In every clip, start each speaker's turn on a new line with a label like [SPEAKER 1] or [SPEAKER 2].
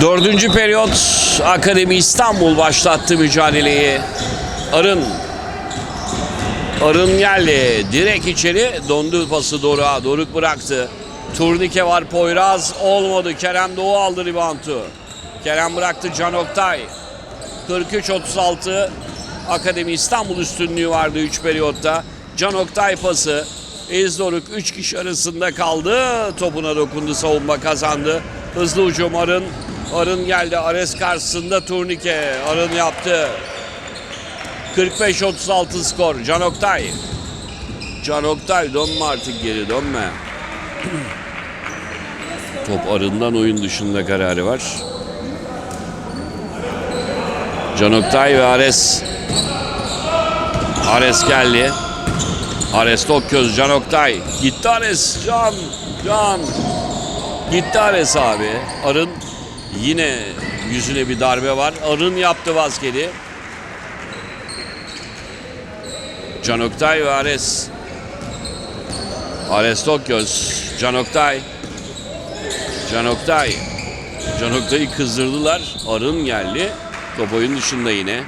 [SPEAKER 1] Dördüncü periyot Akademi İstanbul başlattı mücadeleyi. Arın Arın geldi. Direkt içeri dondu pası Doruk'a. Doruk bıraktı. Turnike var Poyraz. Olmadı. Kerem Doğu aldı ribantu. Kerem bıraktı Can Oktay. 43-36 Akademi İstanbul üstünlüğü vardı 3 periyotta. Can Oktay pası. İzdoruk 3 kişi arasında kaldı. Topuna dokundu savunma kazandı. Hızlı hücum Arın. Arın geldi. Ares karşısında turnike. Arın yaptı. 45-36 skor. Can Oktay. Can Oktay dönme artık geri dönme. Top arından oyun dışında kararı var. Can Oktay ve Ares. Ares geldi. Ares Tokgöz, Can Oktay. Gitti Ares, Can, Can. Gitti Ares abi. Arın yine yüzüne bir darbe var. Arın yaptı basketi. Can Oktay ve Ares. Ares Tokgöz, Can Oktay. Can Oktay. Can Oktay'ı kızdırdılar. Arın geldi. Top oyun dışında yine.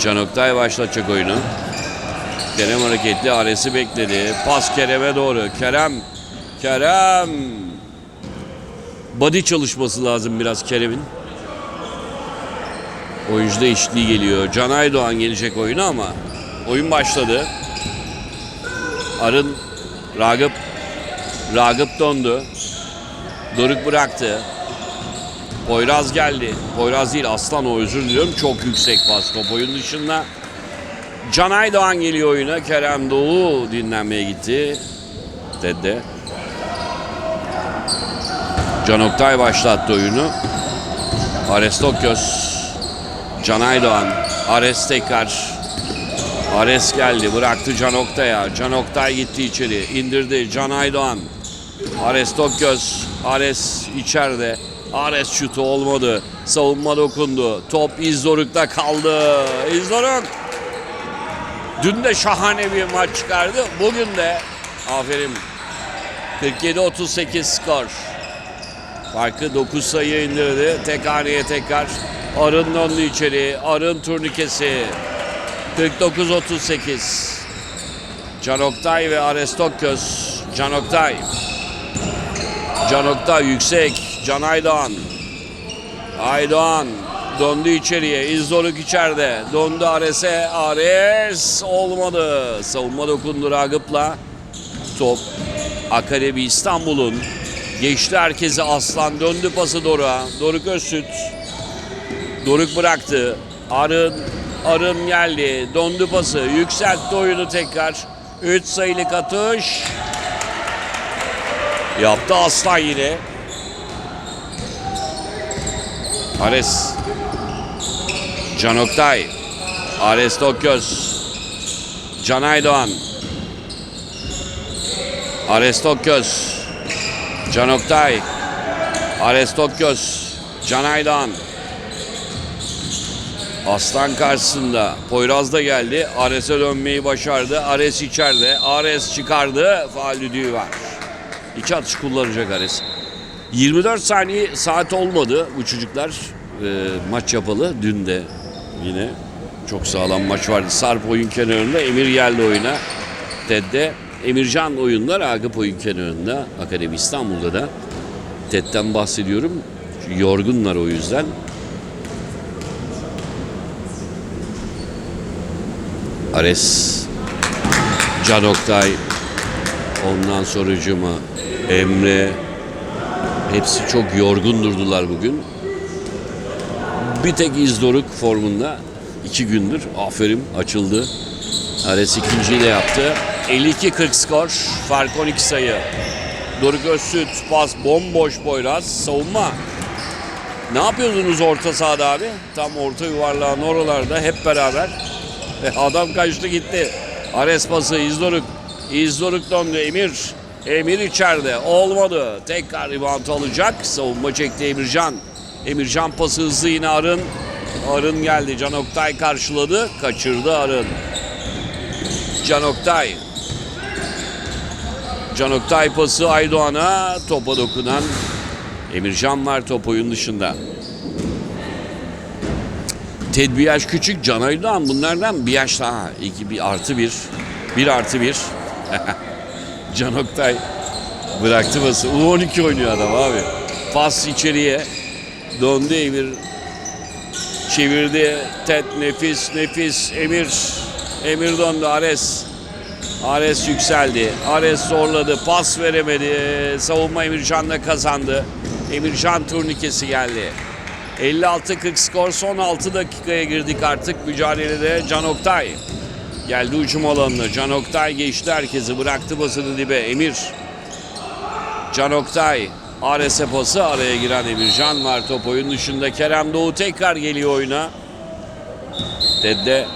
[SPEAKER 1] Can Oktay başlatacak oyunu. Kerem hareketli Ares'i bekledi. Pas Kerem'e doğru. Kerem. Kerem. Body çalışması lazım biraz Kerem'in. Oyuncu değişikliği geliyor. Can Aydoğan gelecek oyuna ama oyun başladı. Arın Ragıp Ragıp dondu. Doruk bıraktı. Poyraz geldi. Poyraz değil Aslan o özür diliyorum. Çok yüksek bas top oyun dışında. Can Aydoğan geliyor oyuna. Kerem Doğu dinlenmeye gitti. Dedi. Can Oktay başlattı oyunu. Ares Tokyos. Can Aydoğan. Ares tekrar. Ares geldi. Bıraktı Can Oktay'a. Can Oktay gitti içeri. indirdi. Can Aydoğan. Ares Tokgöz. Ares içeride. Ares şutu olmadı. Savunma dokundu. Top İzdoruk'ta kaldı. İzdoruk. Dün de şahane bir maç çıkardı. Bugün de aferin. 47-38 skor. Farkı 9 sayı indirdi. Tek haneye tekrar. Arın döndü içeri. Arın turnikesi. 49-38. Can Oktay ve Ares Tokgöz. Can Oktay. Can Oktay yüksek. Can Aydoğan. Aydoğan döndü içeriye. İzdoruk içeride. Döndü Ares'e. Ares olmadı. Savunma dokundu Ragıp'la. Top Akademi İstanbul'un. Geçti herkese Aslan. Döndü pası Doruk'a. Doruk Özsüt. Doruk bıraktı. Arın. Arın geldi. Döndü pası. Yükseltti oyunu tekrar. 3 sayılık atış. Yaptı Aslan yine. Ares. Can Oktay. Ares Tokgöz. Can Aydoğan. Ares Tokgöz. Can Oktay. Ares Tokgöz. Can Aydoğan. Aslan karşısında. Poyraz da geldi. Ares'e dönmeyi başardı. Ares içeride. Ares çıkardı. Faal düdüğü var. İki atış kullanacak Ares. 24 saniye saat olmadı bu çocuklar. e, maç yapalı. Dün de yine çok sağlam maç vardı. Sarp oyun kenarında. Emir geldi oyuna. Ted'de. Emircan oyunda. Ragıp oyun kenarında. Akademi İstanbul'da da. Ted'den bahsediyorum. Yorgunlar o yüzden. Ares, Can Oktay, ondan sonra Cuma, Emre, hepsi çok yorgun durdular bugün. Bir tek İzdoruk formunda iki gündür. Aferin açıldı. Ares ikinciyi de yaptı. 52-40 skor. Fark 12 sayı. Doruk Özsüt pas bomboş Poyraz. Savunma. Ne yapıyordunuz orta sahada abi? Tam orta yuvarlağın oralarda hep beraber. E, Adam kaçtı gitti. Ares pası İzdoruk. İzdoruk döndü Emir. Emir içeride. Olmadı. Tekrar rebound alacak. Savunma çekti Emircan. Emircan pası hızlı yine Arın. Arın geldi. Can Oktay karşıladı. Kaçırdı Arın. Can Oktay. Can Oktay Aydoğan'a topa dokunan Emircan var top oyun dışında. Ted bir yaş küçük, Can Aydoğan bunlardan bir yaş daha. İki, bir artı bir. Bir artı bir. Can Oktay bıraktı pası. U12 oynuyor adam abi. Pas içeriye. Döndü Emir. Çevirdi. Ted nefis nefis. Emir. Emir döndü. Ares. Ares yükseldi. Ares zorladı. Pas veremedi. Savunma Emircan'la kazandı. Emircan turnikesi geldi. 56-40 skor. Son 6 dakikaya girdik artık mücadelede. Can Oktay. Geldi ucum alanına. Can Oktay geçti herkesi. Bıraktı basını dibe. Emir. Can Oktay. Ares'e pası araya giren Emircan var. Top oyun dışında. Kerem Doğu tekrar geliyor oyuna. Dedde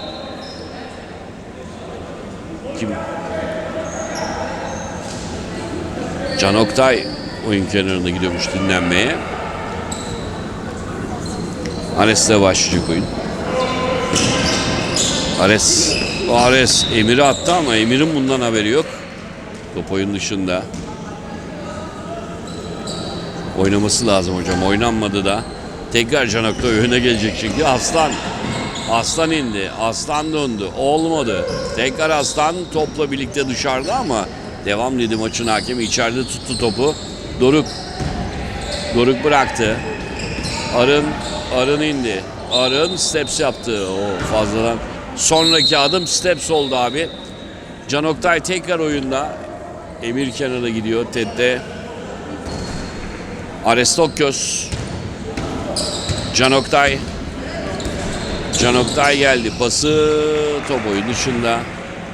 [SPEAKER 1] Can Oktay oyun kenarında gidiyormuş dinlenmeye. Ares'le başlayacak oyun. Ares, Ares Emir'i attı ama Emir'in bundan haberi yok. Top oyun dışında. Oynaması lazım hocam. Oynanmadı da. Tekrar Can Oktay öne gelecek çünkü Aslan. Aslan indi. Aslan döndü. Olmadı. Tekrar Aslan topla birlikte dışarıda ama devam dedi maçın hakemi. içeride tuttu topu. Doruk. Doruk bıraktı. Arın Arın indi. Arın steps yaptı. O fazladan. Sonraki adım steps oldu abi. Can Oktay tekrar oyunda. Emir kenara gidiyor. Ted'de. Aristokyos. Can Oktay. Can Oktay geldi. Pası top oyun dışında.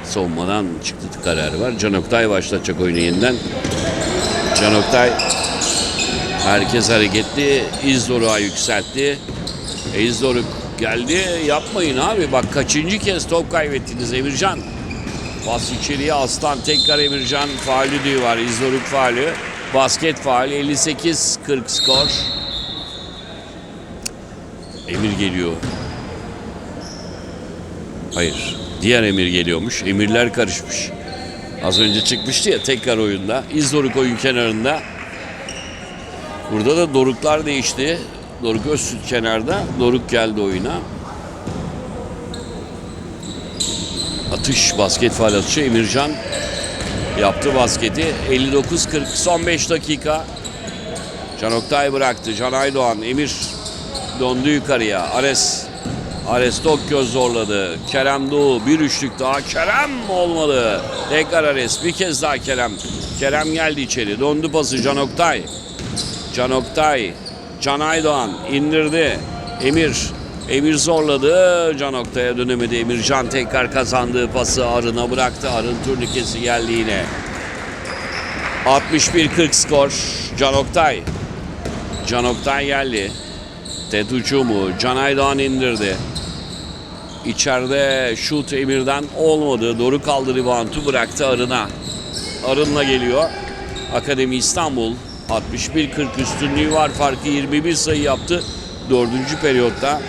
[SPEAKER 1] Savunmadan çıktı kararı var. Can Oktay başlatacak oyunu yeniden. Can Oktay herkes hareketli. İzdoruk'a yükseltti. E, İzdoruk geldi. Yapmayın abi. Bak kaçıncı kez top kaybettiniz Emircan. Pas içeriye Aslan tekrar Emircan faali düğü var. İzdoruk faali. Basket faali 58-40 skor. Emir geliyor. Hayır. Diğer Emir geliyormuş. Emirler karışmış. Az önce çıkmıştı ya tekrar oyunda. İzdoruk oyun kenarında. Burada da Doruklar değişti. Doruk Özsüt kenarda. Doruk geldi oyuna. Atış, basket faal atışı. Emircan yaptı basketi. 59-40 son 5 dakika. Can Oktay bıraktı. Can Aydoğan, Emir döndü yukarıya. Ares Ares Tokyoz zorladı. Kerem Doğu bir üçlük daha. Kerem olmadı. Tekrar Ares bir kez daha Kerem. Kerem geldi içeri. Döndü pası Can Oktay. Can Oktay. Can Aydoğan indirdi. Emir. Emir zorladı. Can Oktay'a dönemedi. Emir Can tekrar kazandığı pası Arın'a bıraktı. Arın turnikesi geldi yine. 61-40 skor. Can Oktay. Can Oktay geldi. Ted ucumu Can Aydoğan indirdi. İçeride şut Emir'den olmadı. Doğru kaldı reboundu bıraktı Arın'a. Arın'la geliyor. Akademi İstanbul 61-40 üstünlüğü var. Farkı 21 sayı yaptı. Dördüncü periyotta.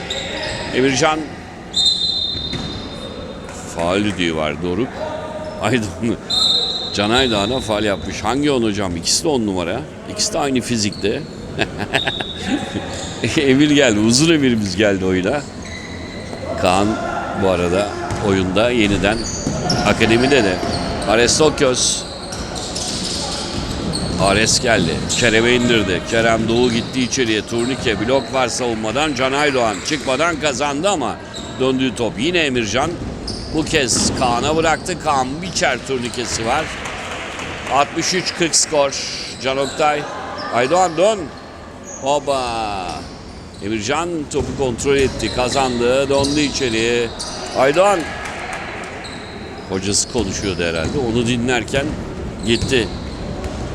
[SPEAKER 1] Emircan faal düdüğü var Doruk. Aydın Can Aydoğan'a faal yapmış. Hangi on hocam? İkisi de on numara. İkisi de aynı fizikte. Emir geldi. Uzun Emir'imiz geldi oyuna. Kaan bu arada oyunda yeniden akademide de. Ares Tokyos. Ares geldi. Kerem'e indirdi. Kerem Doğu gitti içeriye. Turnike blok var savunmadan. Can Aydoğan çıkmadan kazandı ama döndüğü top yine Emircan. Bu kez Kaan'a bıraktı. Kaan Biçer turnikesi var. 63-40 skor. Can Oktay. Aydoğan dön. Hoba. Emircan topu kontrol etti. Kazandı. Döndü içeri. Aydoğan. Hocası konuşuyordu herhalde. Onu dinlerken gitti.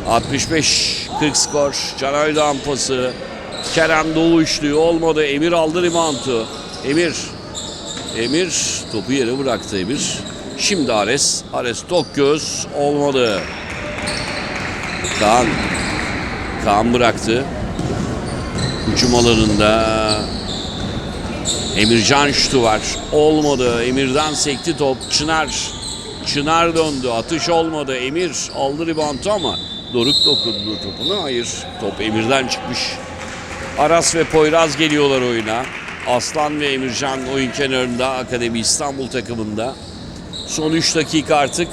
[SPEAKER 1] 65-40 skor. Can Aydoğan pası. Kerem Doğu üçlüğü olmadı. Emir aldı reboundu. Emir. Emir topu yere bıraktı Emir. Şimdi Ares. Ares Tokgöz olmadı. Kaan. Kaan bıraktı. Hücum alanında Emircan şutu var. Olmadı. Emir'den sekti top. Çınar. Çınar döndü. Atış olmadı. Emir aldı ribantı ama Doruk dokundu topuna. Hayır. Top Emir'den çıkmış. Aras ve Poyraz geliyorlar oyuna. Aslan ve Emircan oyun kenarında Akademi İstanbul takımında. Son 3 dakika artık.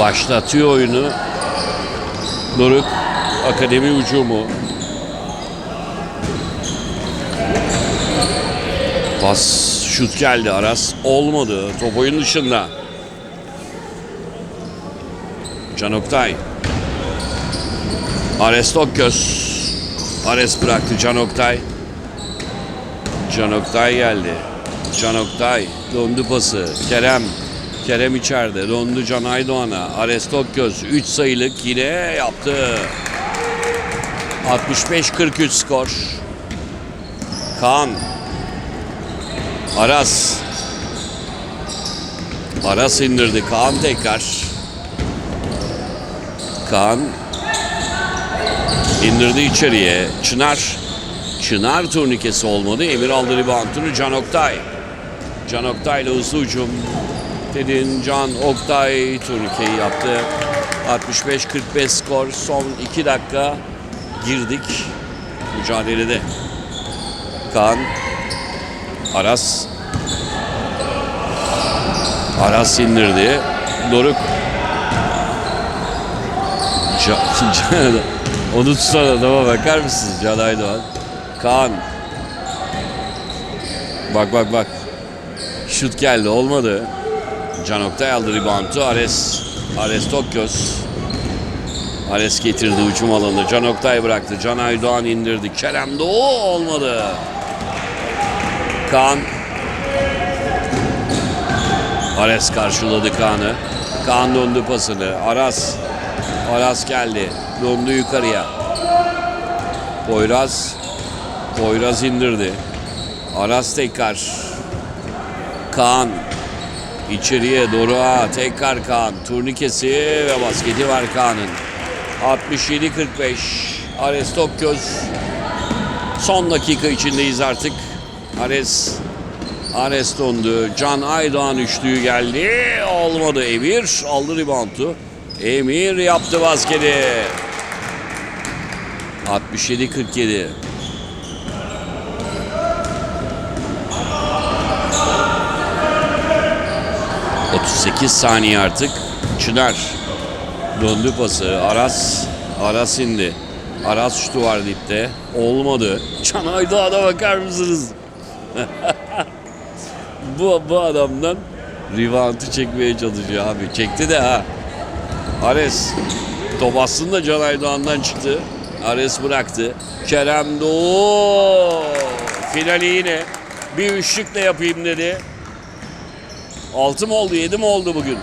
[SPEAKER 1] Başlatıyor oyunu. Doruk Akademi hücumu. Pas şut geldi Aras. Olmadı. Top oyun dışında. Can Oktay. Ares Tokgöz. Ares bıraktı Can Oktay. Can Oktay geldi. Can Oktay döndü pası. Kerem. Kerem içeride. Döndü Can Aydoğan'a. Ares Tokgöz 3 sayılık yine yaptı. 65-43 skor. Kaan. Aras. Aras indirdi. Kaan tekrar. Kaan indirdi içeriye. Çınar. Çınar turnikesi olmadı. Emir aldı ribantını Can Oktay. Can Oktay ile hızlı hücum. Dedin Can Oktay turnikeyi yaptı. 65-45 skor. Son 2 dakika girdik mücadelede. Kaan Aras Aras indirdi. Doruk onu tutan adama bakar mısınız Can Aydoğan? Kaan Bak bak bak Şut geldi olmadı. Can Oktay aldı reboundu. Ares Ares Tokgöz Ares getirdi uçum alanı. Can Oktay bıraktı. Can Aydoğan indirdi. Kerem Doğu olmadı. Kaan Ares karşıladı Kaan'ı. Kaan döndü pasını. Aras Aras geldi. Döndü yukarıya. Poyraz Poyraz indirdi. Aras tekrar. Kaan içeriye doğru ha tekrar Kaan. Turnikesi ve basketi var Kaan'ın. 67-45. Ares Tokgöz. Son dakika içindeyiz artık. Ares Ares döndü. Can Aydoğan üçlüğü geldi. Olmadı. Emir aldı reboundu. Emir yaptı basketi. 67-47. ...38 saniye artık. Çınar. Döndü pası. Aras. Aras indi. Aras şutu var dipte. Olmadı. Can Aydoğan'a bakar mısınız? bu, bu adamdan rivantı çekmeye çalışıyor abi. Çekti de ha. Ares top aslında Can Aydoğan'dan çıktı. Ares bıraktı. Kerem Doğu finali yine bir üçlükle yapayım dedi. Altı mı oldu yedi mi oldu bugün?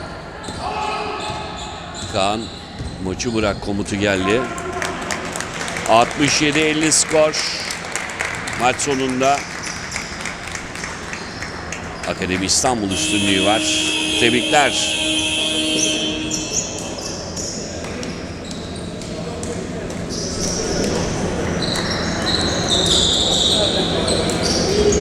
[SPEAKER 1] Kaan maçı bırak komutu geldi. 67-50 skor. Maç sonunda Akademi İstanbul üstünlüğü var. Tebrikler.